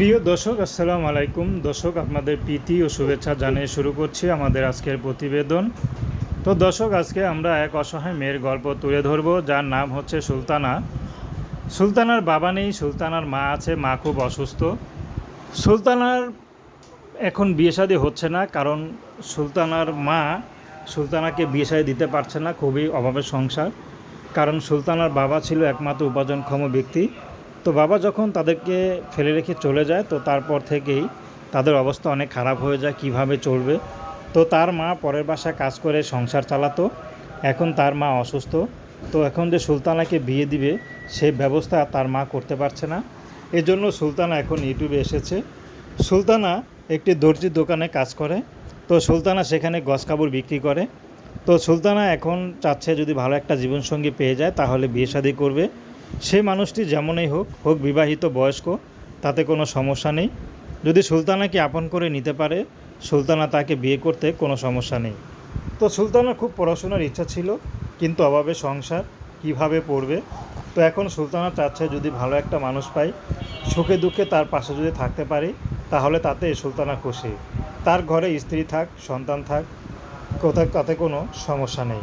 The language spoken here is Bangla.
প্রিয় দর্শক, আসসালামু আলাইকুম। দর্শক, আপনাদের প্রীতি ও শুভেচ্ছা জানিয়ে শুরু করছি আমাদের আজকের প্রতিবেদন। তো দর্শক, আজকে আমরা এক অসহায় মেয়ের গল্প তুলে ধরব, যার নাম হচ্ছে সুলতানা। সুলতানার বাবা নেই, সুলতানার মা আছে, মা খুব অসুস্থ। সুলতানার এখন বিয়ে শাদী হচ্ছে না, কারণ সুলতানার মা সুলতানাকে বিয়ে শাদী দিতে পারছে না, খুবই অভাবের সংসার। কারণ সুলতানার বাবা ছিল একমাত্র উপার্জনক্ষম ব্যক্তি। তো বাবা যখন তাদেরকে ফেলে রেখে চলে যায়, তো তারপর থেকেই তাদের অবস্থা অনেক খারাপ হয়ে যায়, কীভাবে চলবে। তো তার মা পরের বাসায় কাজ করে, সংসার চালাতো। এখন তার মা অসুস্থ। তো এখন যে সুলতানাকে বিয়ে দিবে সেই ব্যবস্থা তার মা করতে পারছে না। এজন্য সুলতানা এখন ইউটিউবে এসেছে। সুলতানা একটি দর্জির দোকানে কাজ করে। তো সুলতানা সেখানে গস কাপড় বিক্রি করে। তো সুলতানা এখন চাচ্ছে যদি ভালো একটা জীবনসঙ্গী পেয়ে যায়, তাহলে বিয়ে শাদী করবে। সেই মানুষটি যেমনই হোক হোক বিবাহিত, বয়স্ক, তাতে কোনো সমস্যা নেই। যদি সুলতানাকে আপন করে নিতে পারে, সুলতানা তাকে বিয়ে করতে কোনো সমস্যা নেই। তো সুলতানার খুব পড়াশোনার ইচ্ছা ছিল, কিন্তু অভাবে সংসার কীভাবে পড়বে? তো এখন সুলতানা চাচ্ছে যদি ভালো একটা মানুষ পাই, সুখে দুঃখে তার পাশে যদি থাকতে পারি, তাহলে তাতে সুলতানা খুশি। তার ঘরে স্ত্রী থাক, সন্তান থাক, কোথায় তাতে কোনো সমস্যা নেই।